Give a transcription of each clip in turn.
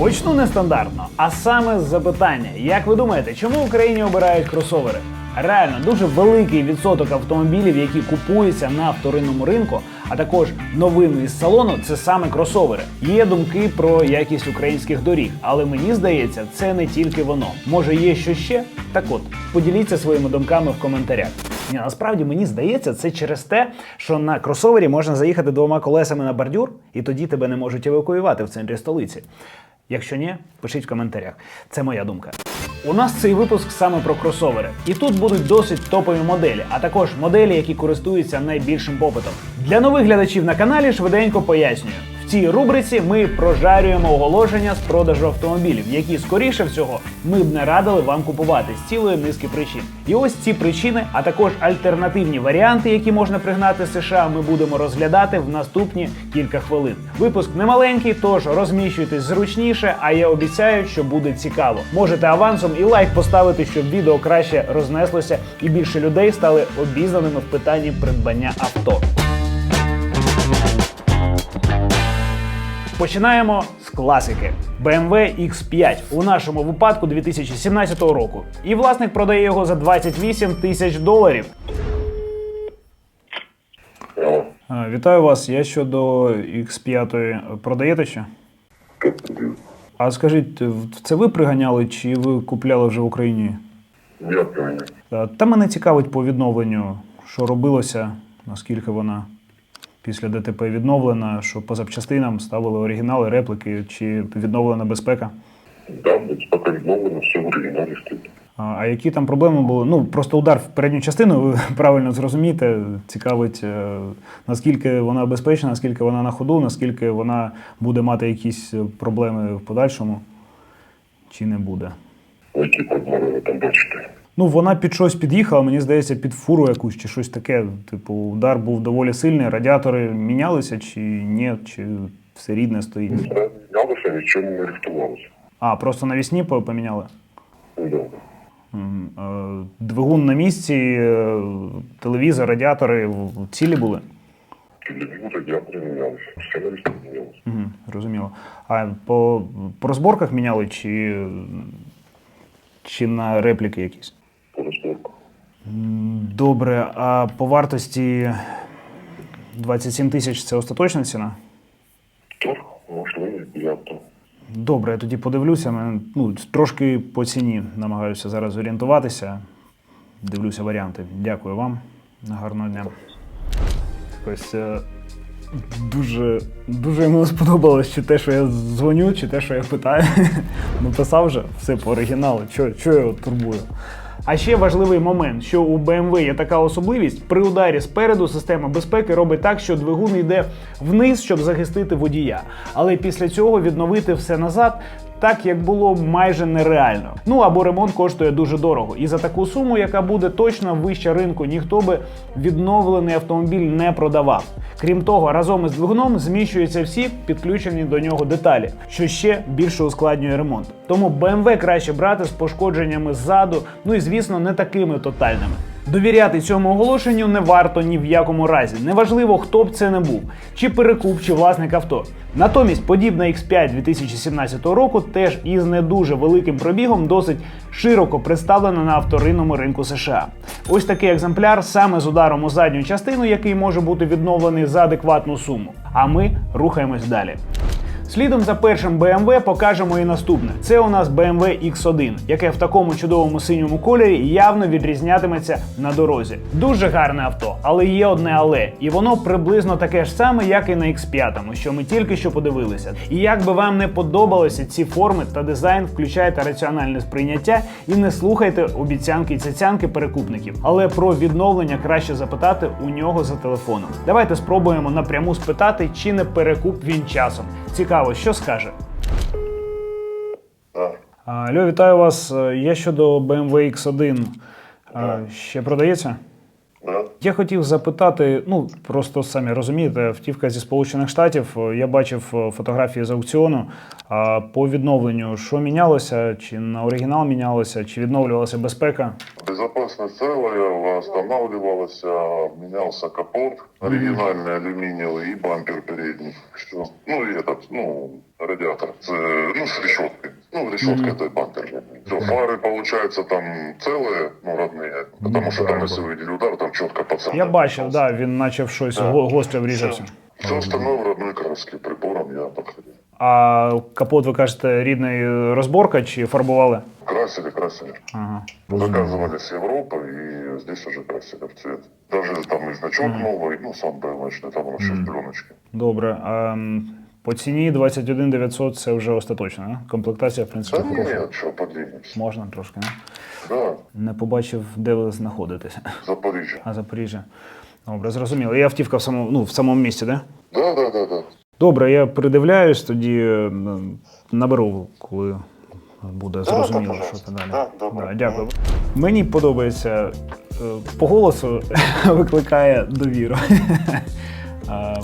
Почну нестандартно, а саме з запитання: як ви думаєте, чому в Україні обирають кросовери? Реально дуже великий відсоток автомобілів, які купуються на вторинному ринку, а також новими із салону, це саме кросовери. Є думки про якість українських доріг, але мені здається, це не тільки воно. Може, є що ще? Так от, поділіться своїми думками в коментарях. Ні, насправді мені здається, це через те, що на кросовері можна заїхати двома колесами на бордюр, і тоді тебе не можуть евакуювати в центрі столиці. Якщо ні, пишіть в коментарях. Це моя думка. У нас цей випуск саме про кросовери, і тут будуть досить топові моделі, а також моделі, які користуються найбільшим попитом. Для нових глядачів на каналі швиденько пояснюю. Цій рубриці ми прожарюємо оголошення з продажу автомобілів, які скоріше всього ми б не радили вам купувати з цілої низки причин. І ось ці причини, а також альтернативні варіанти, які можна пригнати з США, ми будемо розглядати в наступні кілька хвилин. Випуск не маленький, тож розміщуйтесь зручніше, а я обіцяю, що буде цікаво. Можете авансом і лайк поставити, щоб відео краще рознеслося і більше людей стали обізнаними в питанні придбання авто. Починаємо з класики BMW X5 у нашому випадку 2017 року. І власник продає його за 28 тисяч доларів. Алло, Вітаю вас. Я щодо X5 продаєте ще? А скажіть, це ви приганяли чи ви купляли вже в Україні? Я. Е, Та мене цікавить по відновленню, що робилося, наскільки вона після ДТП відновлена, що по запчастинам ставили оригінали, реплики, чи відновлена безпека. Да, вот пока відновлено, все в оригіналі стоїть. А а які там проблеми були? Ну просто удар в передню частину, ви правильно зрозумієте. Цікавить, е, наскільки вона безпечна, наскільки вона на ходу, наскільки вона буде мати якісь е, проблеми в подальшому, чи не буде. Які проблеми ви там бачите? Ну, вона під щось під'їхала, мені здається, під фуру якусь чи щось таке. Типу, удар був доволі сильний, радіатори мінялися чи ні, чи все рідне стоїть. Не мінялося, нічого не рихтувалося. А, просто навісні поміняли. М, е, Двигун на місці, е, телевізор, радіатори цілі були. Радіатори мінялися. Все мінялося. Угу, зрозуміло. А по, по розборках міняли чи, чи на репліки якісь? Добре, а по вартості 27 тисяч це остаточна ціна? Торг, можливо, авто. Добре, я тоді подивлюся. Ну, трошки по ціні намагаюся зараз орієнтуватися. Дивлюся варіанти. Дякую вам. Гарного дня. Ось е, дуже, дуже йому сподобалось чи те, що я дзвоню, чи те, що я питаю. Написав вже все по оригіналу. Чого я турбую? А ще важливий момент, що у BMW є така особливість, при ударі спереду система безпеки робить так, що двигун йде вниз, щоб захистити водія. Але після цього відновити все назад. Так як було майже нереально. Ну або ремонт коштує дуже дорого. І за таку суму, яка буде точно вища ринку, ніхто би відновлений автомобіль не продавав. Крім того, разом із двигуном зміщуються всі підключені до нього деталі, що ще більше ускладнює ремонт. Тому BMW краще брати з пошкодженнями ззаду, ну і звісно, не такими тотальними. Довіряти цьому оголошенню не варто ні в якому разі. Неважливо, хто б це не був, чи перекуп, чи власник авто. Натомість подібна X5 2017 року теж із не дуже великим пробігом досить широко представлена на авторинному ринку США. Ось такий екземпляр саме з ударом у задню частину, який може бути відновлений за адекватну суму. А ми рухаємось далі. Слідом за першим BMW покажемо і наступне. Це у нас BMW X1, яке в такому чудовому синьому кольорі явно відрізнятиметься на дорозі. Дуже гарне авто, але є одне але, і воно приблизно таке ж саме, як і на X5, що ми тільки що подивилися. І як би вам не подобалися ці форми та дизайн, включайте раціональне сприйняття і не слухайте обіцянки і цяцянки перекупників. Але про відновлення краще запитати у нього за телефоном. Давайте спробуємо напряму спитати, чи не перекуп він часом. Цікаво, що скаже. Льо, вітаю вас. Е, Я щодо BMW X1. Ще продається? Да. Я хотів запитати, ну просто самі розумієте, автівка зі Сполучених Штатів. е, Я бачив е, фотографії з аукціону. А по відновленню, що мінялося? Чи на оригінал мінялося, чи відновлювалася безпека? Безопасность целая, восстанавливалась, менялся капот, оригинальный алюминиевый и бампер передний. Все. Ну и этот, ну, Радиатор. Це, ну, с решеткой. Ну, решетка это бампер. Все, фары, получается, там целые, ну, родные. Потому что там, если вы видели удар, там четко по центру. Я бачив, да, він наче в щось го- гостре врізався. Все остальное в родной краске. Прибором я подходил. А капот, ви кажете, рідний е, розборка чи фарбували? Красили, красили. Ага. Заказывали с Европы и здесь уже красили в цвет. Даже там и значок новый, ну, сам БМВшный, там он еще в пленочке. Добре. А м, по ціні 21 900 це вже остаточно, не? Комплектація, в Да принципі, хороша. нет, что, подвинемся. Можна трошки, не? Да, Не побачив, де ви знаходитеся. Запоріжжя. А Запоріжжя. Добре, зрозуміло. І автівка в самому, ну, в самому місті, де? Да, да, да, да. Добре, я придивляюсь, тоді е, наберу, коли буде зрозуміло, так, що це далі. Да, добре. Да, дякую. Мені подобається е, по голосу викликає довіру.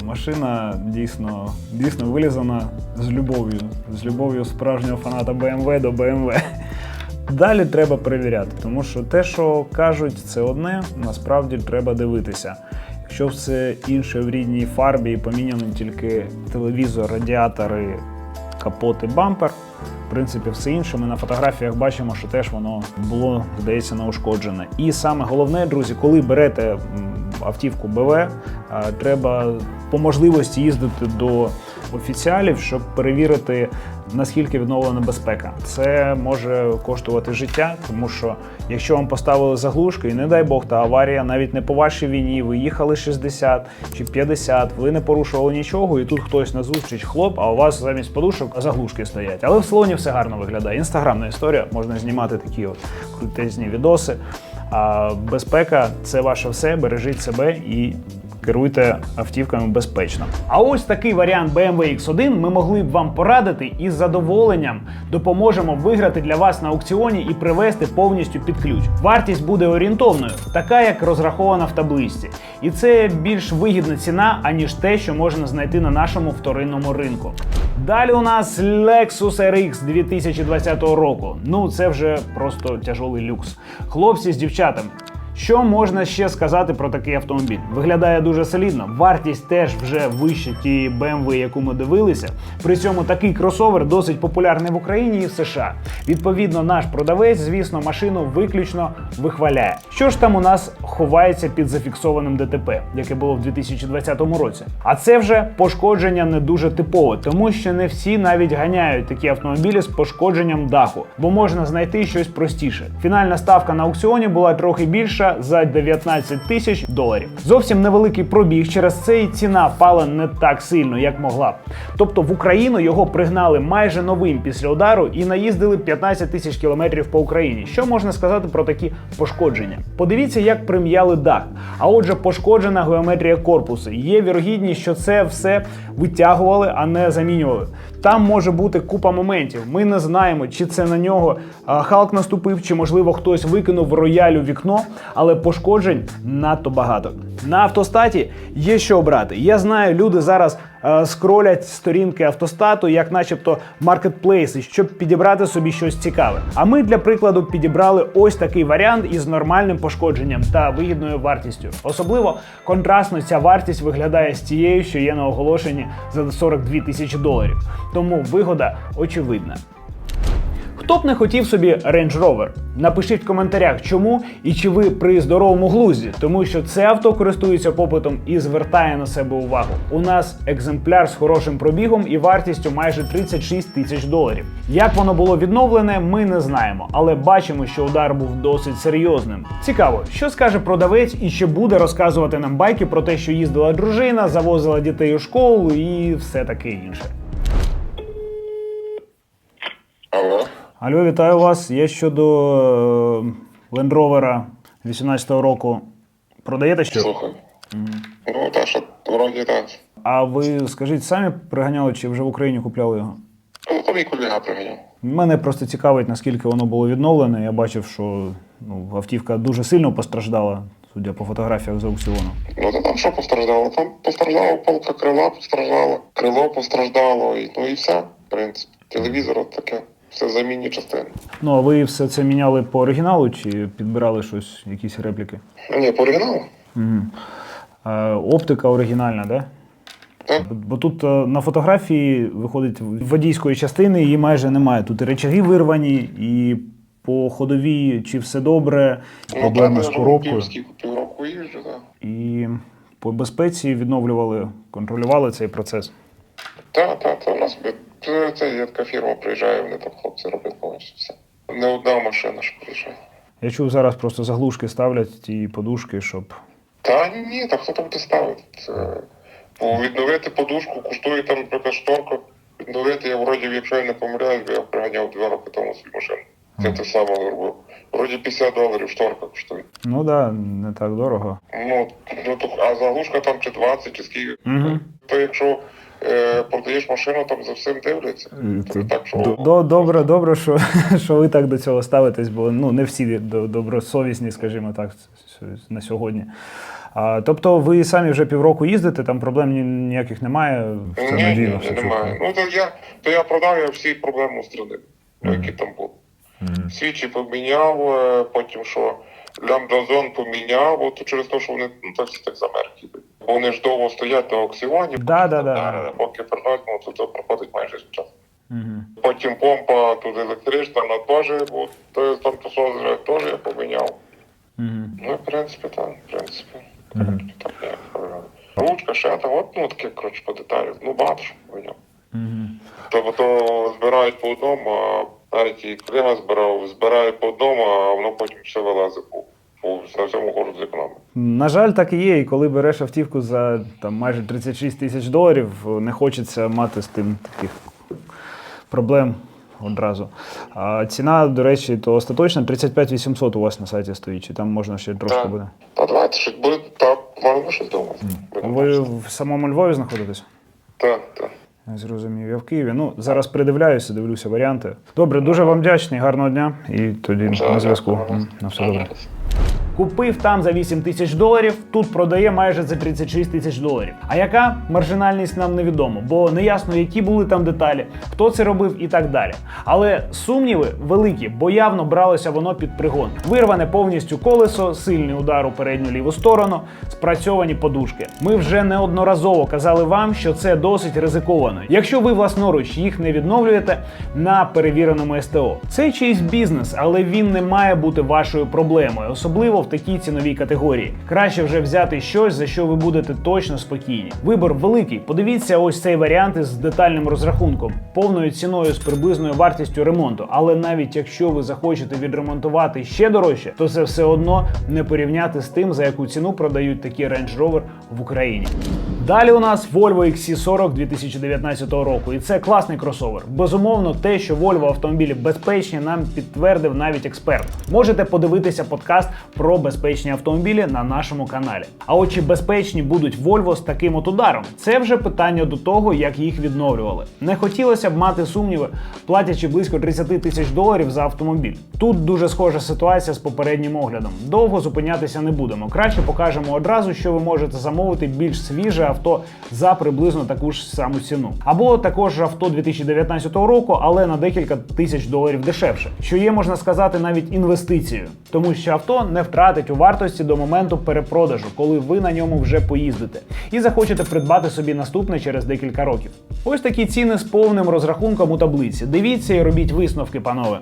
Машина дійсно, дійсно вилізана з любов'ю, з любов'ю справжнього фаната BMW до BMW. Далі треба перевіряти, тому що те, що кажуть, це одне, насправді треба дивитися. Якщо все інше в рідній фарбі і поміняно тільки телевізор, радіатори, капот і бампер, в принципі, все інше ми на фотографіях бачимо, що теж воно було, здається, неушкоджене. І саме головне, друзі, коли берете автівку БВ, треба по можливості їздити до офіціалів, щоб перевірити, наскільки відновлена безпека. Це може коштувати життя, тому що якщо вам поставили заглушки, і не дай Бог, та аварія навіть не по вашій війні, ви їхали 60 чи 50, ви не порушували нічого, і тут хтось назустріч хлоп, а у вас замість подушок заглушки стоять. Але в салоні все гарно виглядає. Інстаграмна історія, можна знімати такі от крутезні відоси. А безпека це ваше все. Бережіть себе і керуйте автівками безпечно. А ось такий варіант BMW X1 ми могли б вам порадити і з задоволенням допоможемо виграти для вас на аукціоні і привезти повністю під ключ. Вартість буде орієнтовною, така як розрахована в табличці. І це більш вигідна ціна, аніж те, що можна знайти на нашому вторинному ринку. Далі у нас Lexus RX 2020 року. Ну це вже просто тяжолий люкс. Хлопці з дівчатами. Що можна ще сказати про такий автомобіль? Виглядає дуже солідно. Вартість теж вже вище тієї BMW, яку ми дивилися. При цьому такий кросовер досить популярний в Україні і в США. Відповідно, наш продавець, звісно, машину виключно вихваляє. Що ж там у нас ховається під зафіксованим ДТП, яке було в 2020 році? А це вже пошкодження не дуже типове, тому що не всі навіть ганяють такі автомобілі з пошкодженням даху, бо можна знайти щось простіше. Фінальна ставка на аукціоні була трохи більша за 19 тисяч доларів. Зовсім невеликий пробіг. Через це і ціна впала не так сильно, як могла. Тобто в Україну його пригнали майже новим після удару і наїздили 15 тисяч кілометрів по Україні. Що можна сказати про такі пошкодження? Подивіться, як прим'яли дах. А отже, пошкоджена геометрія корпусу. Є вірогідність, що це все витягували, а не замінювали. Там може бути купа моментів. Ми не знаємо, чи це на нього Халк наступив, чи можливо хтось викинув роялю вікно, але пошкоджень надто багато. На автостаті є що обрати. Я знаю, люди зараз е, скролять сторінки автостату, як начебто маркетплейси, щоб підібрати собі щось цікаве. А ми для прикладу підібрали ось такий варіант із нормальним пошкодженням та вигідною вартістю. Особливо контрастно ця вартість виглядає з тією, що є на оголошенні за 42 тисячі доларів. Тому вигода очевидна. Хто б не хотів собі Range Rover? Напишіть в коментарях, чому і чи ви при здоровому глузді, тому що це авто користується попитом і звертає на себе увагу. У нас екземпляр з хорошим пробігом і вартістю майже 36 тисяч доларів. Як воно було відновлене, ми не знаємо, але бачимо, що удар був досить серйозним. Цікаво, що скаже продавець і чи буде розказувати нам байки про те, що їздила дружина, завозила дітей у школу і все таке інше. Алло. Алло, вітаю вас. Є щодо е, Land Rover 18-го року. Продаєте що? Слухай. Ну, так, що вроді так. А ви скажіть, самі приганяли чи вже в Україні купляли його? Ну, то мій колега приганяв. Мене просто цікавить, наскільки воно було відновлене. Я бачив, що ну, автівка дуже сильно постраждала, судя по фотографіях з аукціону. Ну, то там що постраждало? Там постраждала полка крила, постраждало, крило постраждало, і, ну і все, в принципі. Телевізор от таке. Все замінні частини. Ну, а ви все це міняли по оригіналу чи підбирали щось, якісь репліки? Ні, по оригіналу? Угу. Е, оптика оригінальна, да? Так. Бо- Бо тут е, на фотографії виходить водійської частини, її майже немає. Тут і речаги вирвані, і по ходовій чи все добре, проблеми Ну, так, з коробкою. Півроку їжджу, так. І по безпеці відновлювали, контролювали цей процес. Так, так, це у нас це, це є така фірма приїжджає, вони там хлопці роблять повністю все. Не одна машина ж приїжджає. Я чув, зараз просто заглушки ставлять ті подушки, щоб. Та ні, та хто там буде ставити? Це... Бо відновити подушку коштує там, наприклад, шторка. Відновити я вроді, якщо я не помиляюсь, бо я приганяв два роки тому свою машину. Це те саме робив. Вроді 50 доларів шторка коштує. Ну так, да, не так дорого. Ну, ну то, а заглушка там чи 20, чи скільки. Угу. То якщо продаєш машину, там за всім дивляться. То так, що... До- Добре, добре, що, що ви так до цього ставитесь, бо ну, не всі добросовісні, скажімо так, на сьогодні. А, тобто ви самі вже півроку їздите, там проблем ні- ніяких немає. Все Ні, ні, надійно, ні, немає. Ну, то я, то я продав, я всі проблеми устранив, ну, які там були. Свічі поміняв, е, потім що лямбдазон поміняв, от через те, що вони ну, так всі так. Бо вони ж довго стоять на аукціоні, Да, да, да. Поки приносять, ну, то, то проходить майже час. Мгм. Потім помпа тут електрична, вона теж, там посозря теж я поміняв. Мгм. Ну, в принципі, так, в принципі. Так, ніяк проблем. Ручка, шета, от, ну таке, коротше, по деталях. Ну, багато що поміняв. Мгм. Тобто то збирають по одному, а навіть і колега збирав, збирають по одному, а воно потім все вилазить по, по на всьому городу з економії. На жаль, так і є. І коли береш автівку за там, майже 36 тисяч доларів, не хочеться мати з тим таких проблем одразу. А ціна, до речі, то остаточна 35 800 у вас на сайті стоїть, чи там можна ще трошки Так. буде. Та давайте щось буде, так, можна щось думати. Ви в самому Львові знаходитесь? Так, так. Зрозумів, я в Києві. Ну, зараз придивляюся, дивлюся варіанти. Добре, дуже вам вдячний, гарного дня. І тоді на зв'язку. М, На все добре. Купив там за 8 тисяч доларів, тут продає майже за 36 тисяч доларів. А яка маржинальність нам невідомо, бо не ясно, які були там деталі, хто це робив і так далі. Але сумніви великі, бо явно бралося воно під пригон. Вирване повністю колесо, сильний удар у передню ліву сторону, спрацьовані подушки. Ми вже неодноразово казали вам, що це досить ризиковано. Якщо ви власноруч їх не відновлюєте на перевіреному СТО. Це чийсь бізнес, але він не має бути вашою проблемою, особливо в такій ціновій категорії. Краще вже взяти щось, за що ви будете точно спокійні. Вибор великий. Подивіться ось цей варіант із детальним розрахунком, повною ціною з приблизною вартістю ремонту. Але навіть якщо ви захочете відремонтувати ще дорожче, то це все одно не порівняти з тим, за яку ціну продають такі Range Rover в Україні. Далі у нас Volvo XC40 2019 року, і це класний кросовер. Безумовно, те, що Volvo автомобілі безпечні, нам підтвердив навіть експерт. Можете подивитися подкаст про безпечні автомобілі на нашому каналі. А от чи безпечні будуть Volvo з таким от ударом? Це вже питання до того, як їх відновлювали. Не хотілося б мати сумніви, платячи близько 30 тисяч доларів за автомобіль. Тут дуже схожа ситуація з попереднім оглядом. Довго зупинятися не будемо. Краще покажемо одразу, що ви можете замовити більш свіже авто за приблизно таку ж саму ціну. Або також авто 2019 року, але на декілька тисяч доларів дешевше, що є, можна сказати, навіть інвестицією, тому що авто не втратить у вартості до моменту перепродажу, коли ви на ньому вже поїздите, і захочете придбати собі наступне через декілька років. Ось такі ціни з повним розрахунком у таблиці. Дивіться і робіть висновки, панове.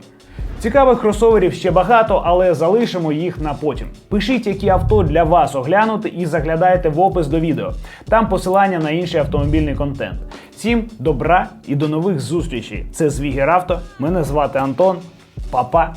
Цікавих кросоверів ще багато, але залишимо їх на потім. Пишіть, які авто для вас оглянути, і заглядайте в опис до відео. Там посилання на інший автомобільний контент. Всім добра і до нових зустрічей. Це Звігер Авто. Мене звати Антон. Па-па.